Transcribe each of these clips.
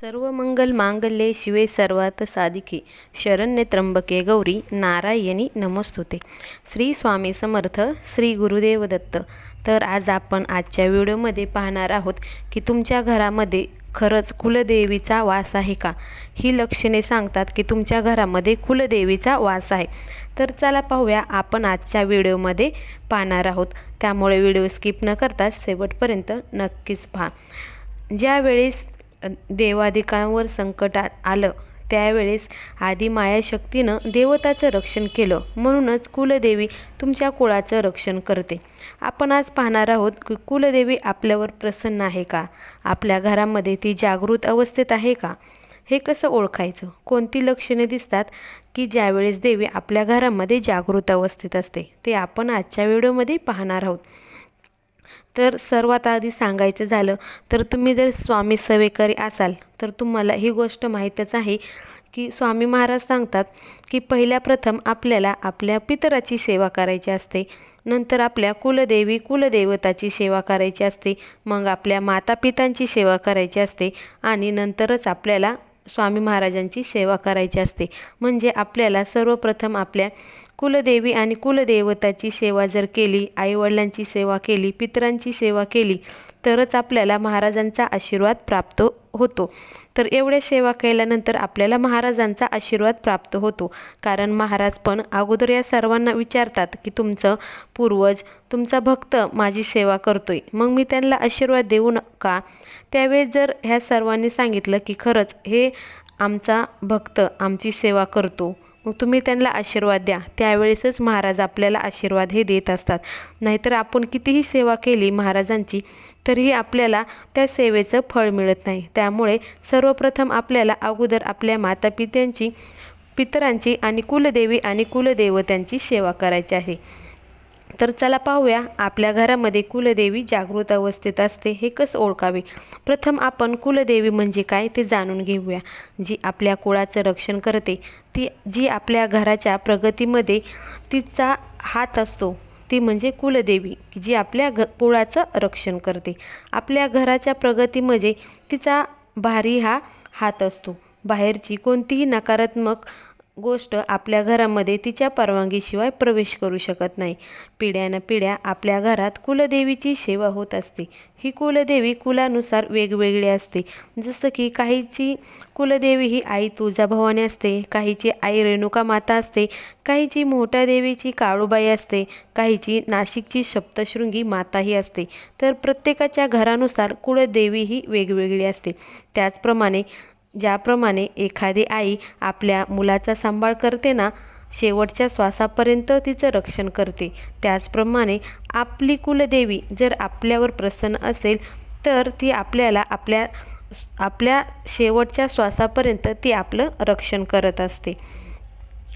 सर्व मंगल मांगल्ये शिवे सर्वात साधिके. शरण्य त्र्यंबके गौरी नारायणी नमस्तुते. श्री स्वामी समर्थ श्री गुरुदेव दत्त. तर आज आपण आजच्या व्हिडिओमध्ये पाहणार आहोत की तुमच्या घरामध्ये खरंच कुलदेवीचा वास आहे का? ही लक्षणे सांगतात की तुमच्या घरामध्ये कुलदेवीचा वास आहे. तर चला पाहूया आपण आजच्या व्हिडिओमध्ये पाहणार आहोत. त्यामुळे व्हिडिओ स्किप न करता शेवटपर्यंत नक्कीच पहा. ज्यावेळेस देवादिकांवर संकट आलं. त्यावेळेस आधी मायाशक्तीनं देवताचं रक्षण केलं. म्हणूनच कुलदेवी तुमच्या कुळाचं रक्षण करते. आपण आज पाहणार आहोत की कुलदेवी आपल्यावर प्रसन्न आहे का? आपल्या घरामध्ये ती जागृत अवस्थेत आहे का? हे कसं ओळखायचं? कोणती लक्षणे दिसतात की ज्यावेळेस देवी आपल्या घरामध्ये जागृत अवस्थेत असते? ते आपण आजच्या व्हिडिओमध्ये पाहणार आहोत. तर सर्वात आधी सांगायचं झालं तर तुम्ही जर स्वामी सेवेकरी असाल तर तुम्हाला ही गोष्ट माहीतच आहे की स्वामी महाराज सांगतात की पहिल्या प्रथम आपल्याला आपल्या पितराची सेवा करायची असते नंतर आपल्या कुलदेवी कुलदेवताची सेवा करायची असते मग आपल्या मातापितांची सेवा करायची असते आणि नंतरच आपल्याला स्वामी महाराजांची सेवा करायची असते. म्हणजे आपल्याला सर्वप्रथम आपल्या कुलदेवी आणि कुलदेवताची सेवा जर केली आईवडिलांची सेवा केली पितरांची सेवा केली तरच आपल्याला महाराजांचा आशीर्वाद प्राप्त होतो. तर एवढ्या सेवा केल्यानंतर आपल्याला महाराजांचा आशीर्वाद प्राप्त होतो. कारण महाराज पण अगोदर या सर्वांना विचारतात की तुमचं पूर्वज तुमचा भक्त माझी सेवा करतोय. मग मी त्यांना आशीर्वाद देऊ नका त्यावेळेस जर ह्या सर्वांनी सांगितलं की खरंच हे आमचा भक्त आमची सेवा करतो. मग तुम्ही त्यांना आशीर्वाद द्या. त्यावेळेसच महाराज आपल्याला आशीर्वाद हे देत असतात. नाहीतर आपण कितीही सेवा केली महाराजांची तरीही आपल्याला त्या सेवेचं फळ मिळत नाही. त्यामुळे सर्वप्रथम आपल्याला अगोदर आपल्या मातापित्यांची पितरांची आणि कुलदेवी आणि कुलदेवतांची सेवा करायची आहे. तर चला पाहूया आपल्या घरामध्ये कुलदेवी जागृत अवस्थेत असते हे कसं ओळखावे? प्रथम आपण कुलदेवी म्हणजे काय ते जाणून घेऊया. जी आपल्या कुळाचं रक्षण करते ती जी आपल्या घराच्या प्रगतीमध्ये तिचा हात असतो ती म्हणजे कुलदेवी जी आपल्या घ कुळाचं रक्षण करते. आपल्या घराच्या प्रगतीमध्ये तिचा भारी हा हात असतो. बाहेरची कोणतीही नकारात्मक गोष्ट आपल्या घरामध्ये तिच्या परवानगीशिवाय प्रवेश करू शकत नाही. पिढ्यानं पिढ्या आपल्या घरात कुलदेवीची सेवा होत असते. ही कुलदेवी कुलानुसार वेगवेगळी असते. जसं की काहीची कुलदेवी ही आई तुळजाभवानी असते काहीची आई रेणुका माता असते काहीची मोठ्या देवीची काळूबाई असते काहीची नाशिकची सप्तशृंगी माताही असते. तर प्रत्येकाच्या घरानुसार कुलदेवी ही वेगवेगळी असते. त्याचप्रमाणे ज्याप्रमाणे एखादी आई आपल्या मुलाचा सांभाळ करते ना शेवटच्या श्वासापर्यंत तिचं रक्षण करते. त्याचप्रमाणे आपली कुलदेवी जर आपल्यावर प्रसन्न असेल तर ती आपल्याला आपल्या आपल्या शेवटच्या श्वासापर्यंत ती आपलं रक्षण करत असते.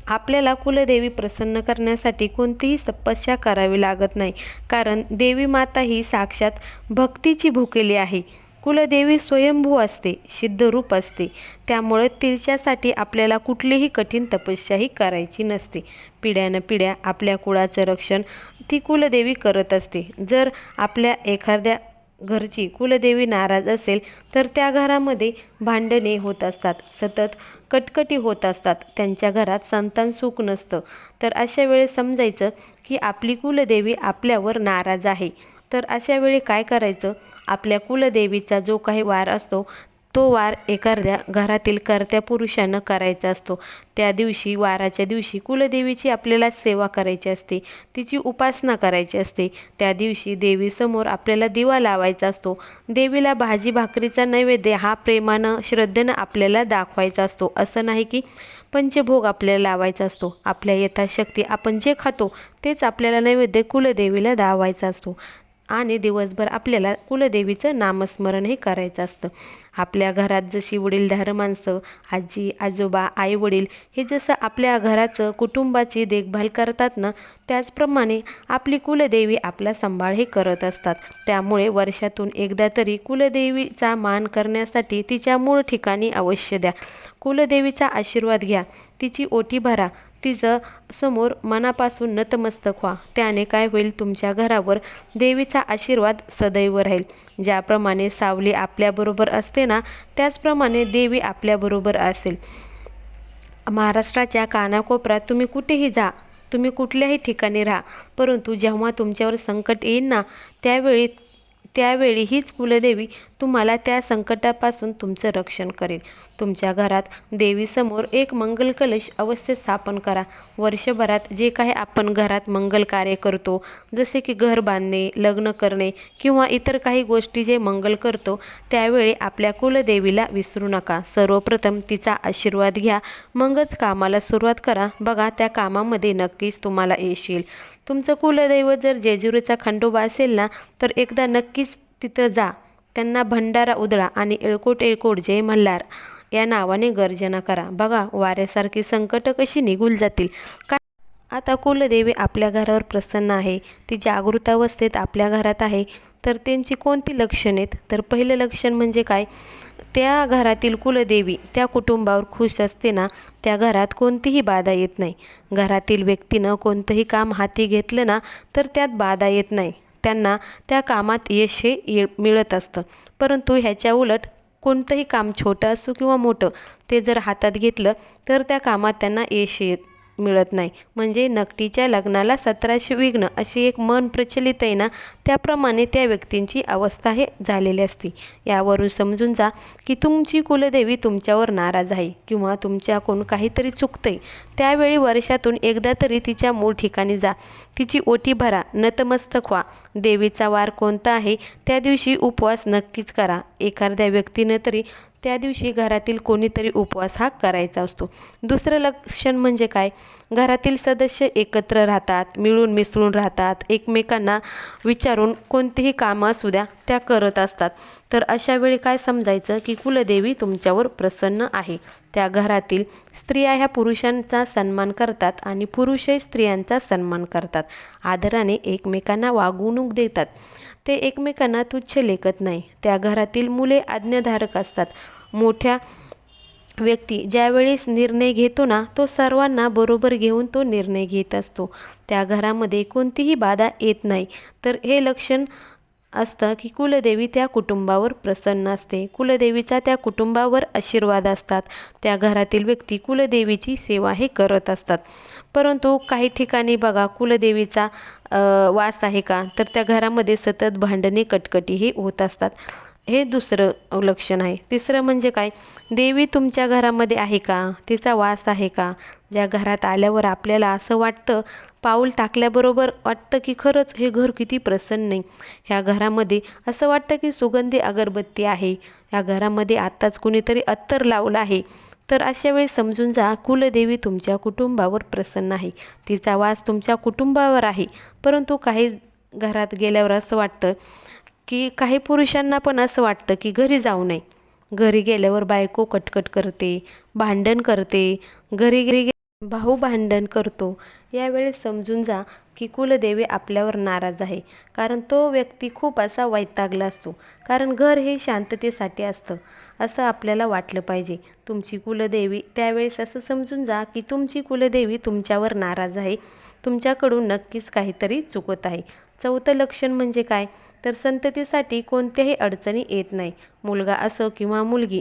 आपल्याला कुलदेवी प्रसन्न करण्यासाठी कोणतीही तपस्या करावी लागत नाही कारण देवी माता ही साक्षात भक्तीची भुकेली आहे. कुलदेवी स्वयंभू असते सिद्धरूप असते. त्यामुळे तिच्यासाठी आपल्याला कुठलीही कठीण तपस्याही करायची नसते. पिढ्यानं पिढ्या आपल्या कुळाचं रक्षण ती कुलदेवी करत असते. जर आपल्या एखाद्या घरची कुलदेवी नाराज असेल तर त्या घरामध्ये भांडणे होत असतात सतत कटकटी होत असतात. त्यांच्या घरात संतान सुख नसतं. तर अशा वेळेस समजायचं की आपली कुलदेवी आपल्यावर नाराज आहे. तर अशा वेळी काय करायचं? आपल्या कुलदेवीचा जो काही वार असतो तो वार एखाद्या घरातील कर्त्या पुरुषानं करायचा असतो. त्या दिवशी वाराच्या दिवशी कुलदेवीची आपल्याला सेवा करायची असते. तिची उपासना करायची असते. त्या दिवशी देवीसमोर आपल्याला दिवा लावायचा असतो. देवीला भाजी भाकरीचा नैवेद्य हा प्रेमानं श्रद्धेनं आपल्याला दाखवायचा असतो. असं नाही की पंचभोग आपल्याला लावायचा असतो. आपल्या यथाशक्ती आपण जे खातो तेच आपल्याला नैवेद्य कुलदेवीला दावायचा असतो. आणि दिवसभर आपल्याला कुलदेवीचं नामस्मरणही करायचं असतं. आपल्या घरात जशी वडीलधार माणसं आजी आजोबा आई वडील हे जसं आपल्या घराचं कुटुंबाची देखभाल करतात ना त्याचप्रमाणे आपली कुलदेवी आपला सांभाळही करत असतात. त्यामुळे वर्षातून एकदा तरी कुलदेवीचा मान करण्यासाठी तिच्या मूळ ठिकाणी अवश्य द्या. कुलदेवीचा आशीर्वाद घ्या. तिची ओटी भरा. तिचं समोर मनापासून नतमस्तक व्हा. त्याने काय होईल? तुमच्या घरावर देवीचा आशीर्वाद सदैव राहील. ज्याप्रमाणे सावली आपल्याबरोबर असते ना त्याचप्रमाणे देवी आपल्याबरोबर असेल. महाराष्ट्राच्या कानाकोपऱ्यात तुम्ही कुठेही जा. तुम्ही कुठल्याही ठिकाणी राहा. परंतु जेव्हा तुमच्यावर संकट येईल ना त्यावेळी त्यावेळी हीच कुलदेवी तुम्हाला त्या संकटापासून तुमचं रक्षण करेल. तुमच्या घरात देवीसमोर एक मंगल कलश अवश्य स्थापन करा. वर्षभरात जे काही आपण घरात मंगल कार्य करतो जसे की घर बांधणे लग्न करणे किंवा इतर काही गोष्टी जे मंगल करतो त्यावेळी आपल्या कुलदेवीला विसरू नका. सर्वप्रथम तिचा आशीर्वाद घ्या. मगच कामाला सुरुवात करा. बघा त्या कामामध्ये नक्कीच तुम्हाला येशील. तुमचं कुलदैवत जर जेजुरीचा खंडोबा असेल ना तर एकदा नक्कीच तिथं जा. त्यांना भंडारा उधळा आणि एळकोट एळकोट जय मल्हार या नावाने गर्जना करा. बघा वाऱ्यासारखी संकट कशी निघून जातील. का आता कुलदेवी आपल्या घरावर प्रसन्न आहे. ती जागृतावस्थेत आपल्या घरात आहे. तर त्यांची कोणती लक्षण आहेत? तर पहिलं लक्षण म्हणजे काय? त्या घरातील कुलदेवी त्या कुटुंबावर खुश असते ना त्या घरात कोणतीही बाधा येत नाही. घरातील व्यक्तीनं कोणतंही काम हाती घेतलं ना तर त्यात बाधा येत नाही. त्यांना त्या कामात यश हे ये मिळत असतं. परंतु ह्याच्या उलट कोणतंही काम छोटं असो किंवा मोठं ते जर हातात घेतलं तर त्या कामात त्यांना यश येत मिळत नाही. म्हणजे नकटीच्या लग्नाला सतराशे विघ्न अशी एक मन प्रचलित आहे ना त्याप्रमाणे त्या व्यक्तींची अवस्था हे झालेली असते. यावरून समजून जा की तुमची कुलदेवी तुमच्यावर नाराज आहे किंवा तुमच्याकडून काहीतरी चुकतंय. त्यावेळी वर्षातून एकदा तरी तिच्या मूळ ठिकाणी जा. तिची ओटी भरा नतमस्तक व्हा. देवीचा वार कोणता आहे त्या दिवशी उपवास नक्कीच करा. एखाद्या व्यक्तीनं तरी त्या दिवशी घरातील कोणीतरी उपवास हा करायचा असतो. दुसरं लक्षण म्हणजे काय? घरातील सदस्य एकत्र राहतात मिळून मिसळून राहतात एकमेकांना विचारून कोणतीही कामं असू द्या त्या करत असतात. तर अशा वेळी काय समजायचं की कुलदेवी तुमच्यावर प्रसन्न आहे. त्या घरातील स्त्रिया ह्या पुरुषांचा सन्मान करतात आणि पुरुषही स्त्रियांचा सन्मान करतात. आदराने एकमेकांना वागवणूक देतात. ते एकमेकांना तुच्छ लेखत नाही. त्या घरातील मुले आज्ञाधारक असतात. मोठ्या व्यक्ती ज्यावेळेस निर्णय घेतो ना तो सर्वांना बरोबर घेऊन तो निर्णय घेत असतो. त्या घरामध्ये कोणतीही बाधा येत नाही. तर हे लक्षण असतं की कुलदेवी त्या कुटुंबावर प्रसन्न असते. कुलदेवीचा त्या कुटुंबावर आशीर्वाद असतात. त्या घरातील व्यक्ती कुलदेवीची सेवा हे करत असतात. परंतु काही ठिकाणी बघा कुलदेवीचा वास आहे का? तर त्या घरामध्ये सतत भांडणे कटकटी हे होत असतात. हे दुसरं लक्षण आहे. तिसरं म्हणजे काय? देवी तुमच्या घरामध्ये आहे का? तिचा वास आहे का? ज्या घरात आल्यावर आपल्याला असं वाटतं पाऊल टाकल्याबरोबर वाटतं की खरंच हे घर किती प्रसन्न आहे. ह्या घरामध्ये असं वाटतं की सुगंधी अगरबत्ती आहे. या घरामध्ये आत्ताच कुणीतरी अत्तर लावलं आहे. तर अशा वेळी समजून जा कुलदेवी तुमच्या कुटुंबावर प्रसन्न आहे. तिचा वास तुमच्या कुटुंबावर आहे. परंतु काही घरात गेल्यावर असं वाटतं की काही पुरुषांना पण असं वाटतं की घरी जाऊ नये. घरी गेल्यावर बायको कटकट करते भांडण करते घरी घरी भाऊ भांडण करतो. यावेळेस समजून जा की कुलदेवी आपल्यावर नाराज आहे. कारण तो व्यक्ती खूप असा वैतागला असतो. कारण घर हे शांततेसाठी असतं. असं आपल्याला वाटलं पाहिजे. तुमची कुलदेवी त्यावेळेस असं समजून जा की तुमची कुलदेवी तुमच्यावर नाराज आहे. तुमच्याकडून नक्कीच काहीतरी चुकत आहे. चौथं लक्षण म्हणजे काय? तर संततीसाठी कोणत्याही अडचणी येत नाही. मुलगा असो किंवा मुलगी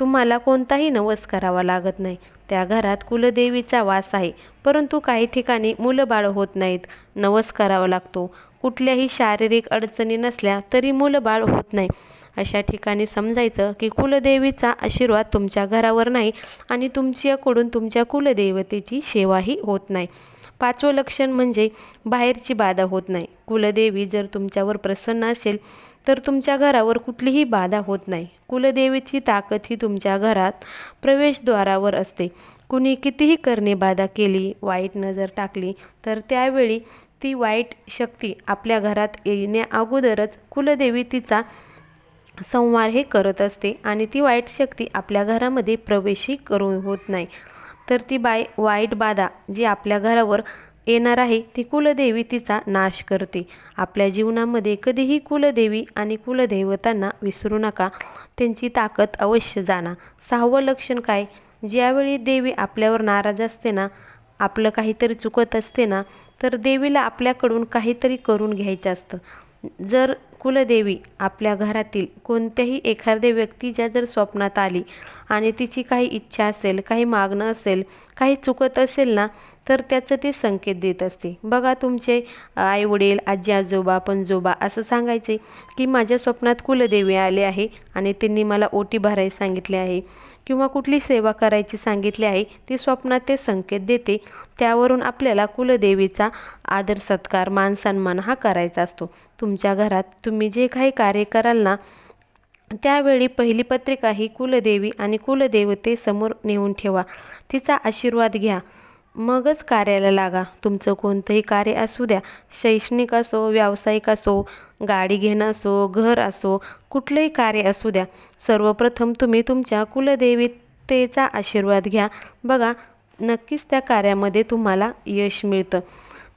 तुम्हाला कोणताही नवस करावा लागत नाही. त्या घरात कुलदेवीचा वास आहे परंतु काही ठिकाणी मुलं बाळ होत नाहीत. नवस करावा लागतो. कुठल्याही शारीरिक अडचणी नसल्या तरी मुलं बाळ होत नाही. अशा ठिकाणी समजायचं की कुलदेवीचा आशीर्वाद तुमच्या घरावर नाही आणि तुमच्याकडून तुमच्या कुलदेवतेची सेवाही होत नाही. पाचवं लक्षण म्हणजे बाहेरची बाधा होत नाही. कुलदेवी जर तुमच्यावर प्रसन्न असेल तर तुमच्या घरावर कुठलीही बाधा होत नाही. कुलदेवीची ताकद ही तुमच्या घरात प्रवेशद्वारावर असते. कुणी कितीही करणे बाधा केली वाईट नजर टाकली तर त्यावेळी ती वाईट शक्ती आपल्या घरात येण्या अगोदरच कुलदेवी तिचा संवार हे करत असते आणि ती वाईट शक्ती आपल्या घरामध्ये प्रवेशही करू होत नाही. तर ती बाय वाईट बाधा जी आपल्या घरावर येणार आहे ती कुलदेवी तिचा नाश करते. आपल्या जीवनामध्ये कधीही कुलदेवी आणि कुलदैवतांना विसरू नका. त्यांची ताकद अवश्य जाणा. सहावं लक्षण काय? ज्यावेळी देवी आपल्यावर नाराज असते ना आपलं काहीतरी चुकत असते ना तर देवीला आपल्याकडून काहीतरी करून घ्यायचं असतं. जर कुलदेवी आपल्या घरातील कोणत्याही एखाद्या व्यक्तीच्या जर स्वप्नात आली आणि तिची काही इच्छा असेल काही मागणं असेल काही चुकत असेल ना तर त्याचं ते संकेत देत असते. बघा तुमचे आईवडील आजी आजोबा पणजोबा असं सांगायचे की माझ्या स्वप्नात कुलदेवी आले आहे आणि त्यांनी मला ओटी भरायला सांगितले आहे किंवा कुठली सेवा करायची सांगितली आहे ती स्वप्नात ते संकेत देते. त्यावरून आपल्याला कुलदेवीचा आदर सत्कार मान सन्मान हा करायचा असतो. तुमच्या घरात तुम्ही जे काही कार्य कराल ना त्यावेळी पहिली पत्रिका ही कुलदेवी आणि कुलदेवतेसमोर नेऊन ठेवा. तिचा आशीर्वाद घ्या. मगच कार्याला लागा. तुमचं कोणतंही कार्य असू द्या. शैक्षणिक असो व्यावसायिक असो गाडी घेणं असो घर असो कुठलंही कार्य असू द्या. सर्वप्रथम तुम्ही तुमच्या कुलदेवतेचा आशीर्वाद घ्या. बघा नक्कीच त्या कार्यामध्ये तुम्हाला यश मिळतं.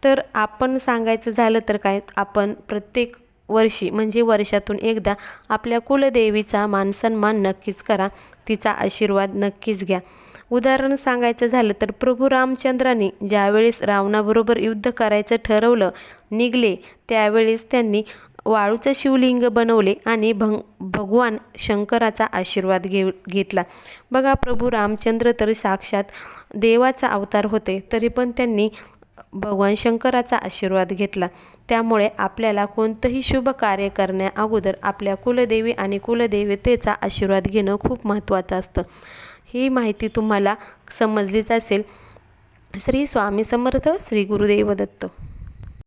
तर आपण सांगायचं झालं तर काय? आपण प्रत्येक वर्षी म्हणजे वर्षातून एकदा आपल्या कुलदेवीचा मानसन्मान नक्कीच करा. तिचा आशीर्वाद नक्कीच घ्या. उदाहरण सांगायचं झालं तर प्रभू रामचंद्राने ज्यावेळेस रावणाबरोबर युद्ध करायचं ठरवलं निघले त्यावेळेस त्यांनी वाळूचं शिवलिंग बनवले आणि भंग भगवान शंकराचा आशीर्वाद घे घेतला. बघा प्रभू रामचंद्र तर साक्षात देवाचा अवतार होते तरी पण त्यांनी भगवान शंकराचा आशीर्वाद घेतला. त्यामुळे आपल्याला कोणतंही शुभ कार्य करण्या अगोदर आपल्या कुलदेवी आणि कुलदेवतेचा आशीर्वाद घेणं खूप महत्त्वाचं असतं. ही माहिती तुम्हाला समजलीच असेल. श्री स्वामी समर्थ श्री गुरुदेव दत्त.